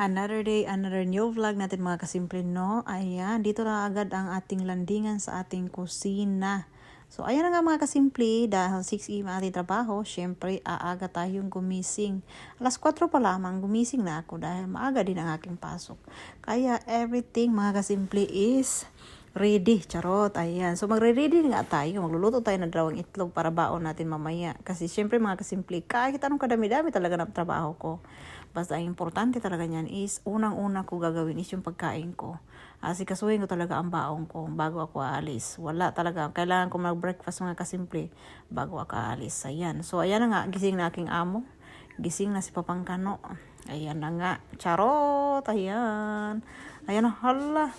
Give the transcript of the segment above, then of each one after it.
Another day, another new vlog natin mga kasimple, no? Ayan, dito na agad ang ating landingan sa ating kusina. So, ayan na nga mga kasimple, dahil 6 am ating trabaho, syempre, aaga tayong gumising. Alas 4 pa lamang, gumising na ako dahil maaga din ang aking pasok. Kaya, everything mga kasimple is ready. Charot, ayan. So, magre-ready nga tayo. Magluluto tayo ng dalawang itlog para baon natin mamaya. Kasi, syempre mga kasimple, kahit anong kadami-dami talaga ng trabaho ko. Basta ang importante talaga niyan is, unang-una ko gagawin is yung pagkain ko. Asikasuhin ko talaga ang baong ko bago ako aalis. Wala talaga. Kailangan ko mag-breakfast mga kasimple bago ako aalis. Ayan. So, ayan na nga. Gising na aking amo. Gising na si Papangkano. Ayan na nga. Charot. Ayan. Ayan na. Hala.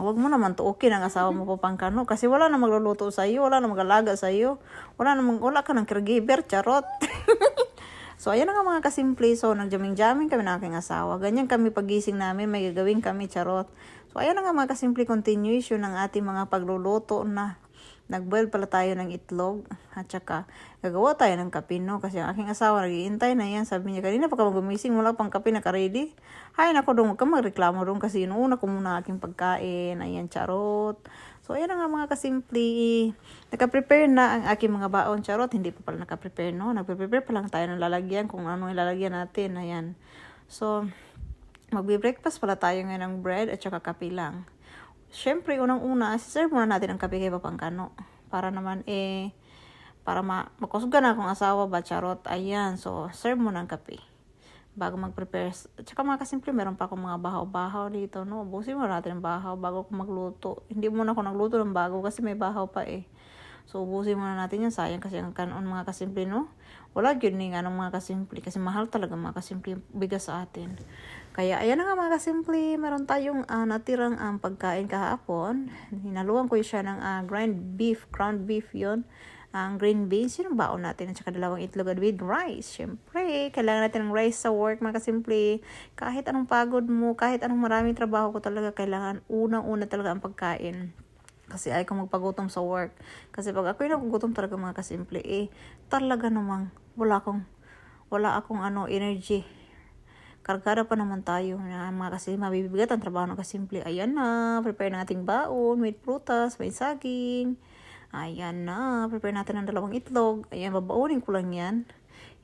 Huwag mo naman tuukin ang asawa mo Papangkano kasi wala na magluluto sa iyo, wala na mag-alaga sa iyo. Wala na wala ka ng caregiver, charot. So, ayan na nga mga kasimple. So, nagjaming-jaming kami ng aking asawa. Ganyan kami pagising namin, may gagawin kami, charot. So, ayan na nga mga kasimple continuation ng ating mga pagluluto na nagboil pala tayo ng itlog at saka gagawa tayo ng kape no? Kasi ang aking asawa naghihintay na yan. Sabi niya kanina pa ka gumising wala pang kape naka-ready. Hay nako dong ka magreklamo dong kasi inuuna ko muna aking pagkain. Ayan charot. So ayan na nga mga kasimple. Naka-prepare na ang aking mga baon charot. Hindi pa pala naka-prepare no? Nagpe-prepare pa lang tayo ng lalagyan kung ano ilalagyan natin. Ayan. So magbe-breakfast pala tayo ngayon ng bread at saka kape lang Siyempre, unang-una, serve muna natin ang kape kay Papangkano. Para naman, eh, para ma makusga na akong asawa ba, charot. Ayan, so, serve mo ng kape. Bago mag-prepare. Tsaka mga kasimple, meron pa akong mga bahaw-bahaw dito, no? Busin mo natin ang bahaw bago ako magluto. Hindi muna ako nagluto ng bago kasi may bahaw pa eh. So, ubusin muna natin yan. Sayang kasi ang kanon mga kasimple, no? Wala yun ni nga ng mga kasimple. Kasi mahal talaga mga kasimple bigas sa atin. Kaya, ayan na nga mga kasimple. Meron tayong uh, natirang um, pagkain kahapon. Hinaluan ko siya ng uh, grind beef. Ground beef yon ang green beans, yun ang baon natin. At saka dalawang itlog with rice. Siyempre, kailangan natin ng rice sa work, mga kasimple. Kahit anong pagod mo, kahit anong maraming trabaho ko talaga, kailangan unang-una talaga ang pagkain. Kasi ay ko magpagutom sa work. Kasi pag ako yung nagugutom talaga mga kasimple, eh, talaga namang wala akong, wala akong ano, energy. Kargada pa naman tayo na mga kasi mabibigat ang trabaho ng kasimple. Ayan na, prepare nating baon, may prutas, may saging. Ayan na, prepare natin ng dalawang itlog. Ayan, babaunin ko lang yan.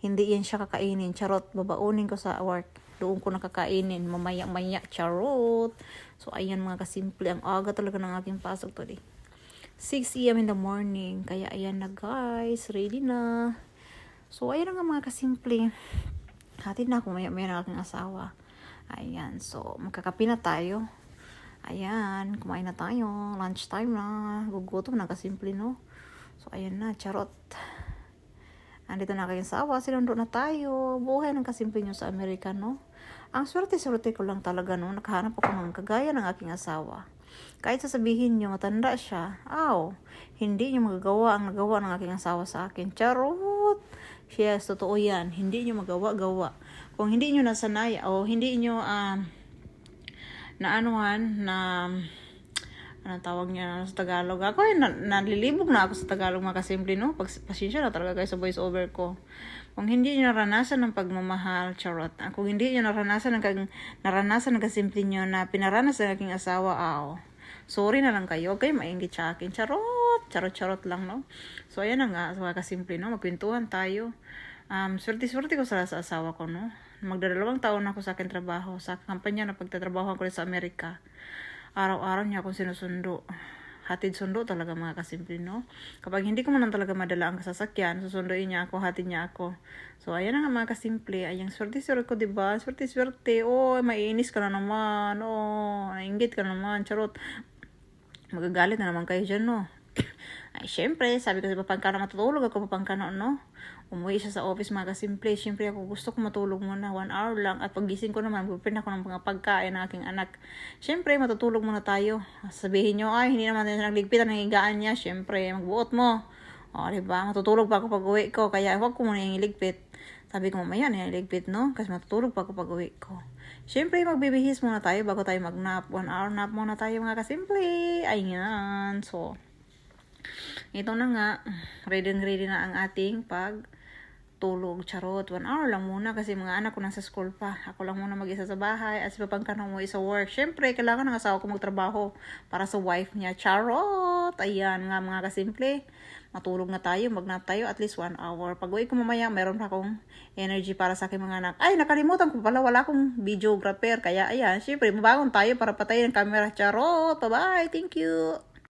Hindi yan siya kakainin. Charot, babaunin ko sa work. Doon ko nakakainin. Mamaya-maya, charot. So, ayan mga kasimple. Ang aga talaga ng aking pasok today. 6 a.m. in the morning. Kaya ayan na guys. Ready na. So, ayan na nga mga kasimple. Hatid na ako maya-maya ng aking asawa. Ayan. So, magkakapi na tayo. Ayan, kumain na tayo. Lunch time na. Gugutom na kasimple, no? So, ayan na, charot. Andito na kayong sawa. Sinundo na tayo. Buhay ng kasimple nyo sa Amerika, no? Ang swerte-swerte ko lang talaga, no? Nakahanap ako ng kagaya ng aking asawa. Kahit sasabihin nyo, matanda siya. Aw, hindi nyo magagawa ang nagawa ng aking asawa sa akin. Charot! Yes, totoo yan. Hindi nyo magawa-gawa. Kung hindi nyo nasanay, o hindi nyo, um, uh, na anong tawag niya sa Tagalog. Ako ay na, nalilibog na ako sa Tagalog mga kasimple, no? Pag, pasensya na talaga kayo sa voice over ko. Kung hindi niyo naranasan ng pagmamahal, charot. Kung hindi niyo naranasan ng kag, naranasan ng kasimple niyo na pinaranas ng aking asawa, aw. Sorry na lang kayo. Okay, maingit sa akin. Charot. Charot-charot lang, no? So, ayan na nga. So, kasimple, no? Magkwentuhan tayo. Um, swerte-swerte ko sa, sa asawa ko, no? Magdadalawang taon na ako sa akin trabaho. Sa kampanya na pagtatrabaho ko sa Amerika araw-araw niya akong sinusundo. Hatid sundo talaga mga kasimple, no? Kapag hindi ko man talaga madala ang sasakyan, susunduin niya ako, hatid niya ako. So, ayan na nga mga kasimple. Ayang swerte-swerte ko, diba? Swerte-swerte. Oh, maiinis ka na naman. Oh, nainggit ka na naman. Charot. Magagalit na naman kayo dyan, no? Ay, syempre, sabi ko sa papangkano, matutulog ako papangkano, no? Umuwi siya sa office mga kasimple. Siyempre ako gusto ko matulog muna one hour lang. At pagising ko naman, prepare ako ng mga pagkain ng aking anak. Siyempre, matutulog muna tayo. Sabihin nyo, ay, hindi naman tayo nagligpit ang higaan niya. Siyempre, magbuot mo. O, diba? Matutulog pa ako pag uwi ko. Kaya huwag ko muna yung iligpit. Sabi ko mamaya na iligpit, no? Kasi matutulog pa ako pag uwi ko. Siyempre, magbibihis muna tayo bago tayo mag-nap. One hour nap muna tayo mga kasimple. Ayan. So, ito na nga. Ready ready na ang ating pag tulog, charot. One hour lang muna kasi mga anak ko nasa school pa. Ako lang muna mag-isa sa bahay at si Papang ka na umuwi sa work. Siyempre, kailangan ng asawa ko magtrabaho para sa wife niya. Charot! Ayan nga mga kasimple. Matulog na tayo, mag-nap tayo at least one hour. Pag uwi ko mamaya, meron pa akong energy para sa aking mga anak. Ay, nakalimutan ko pala, wala akong videographer. Kaya ayan, siyempre, mabangon tayo para patayin ang camera. Charot! Bye-bye! Thank you!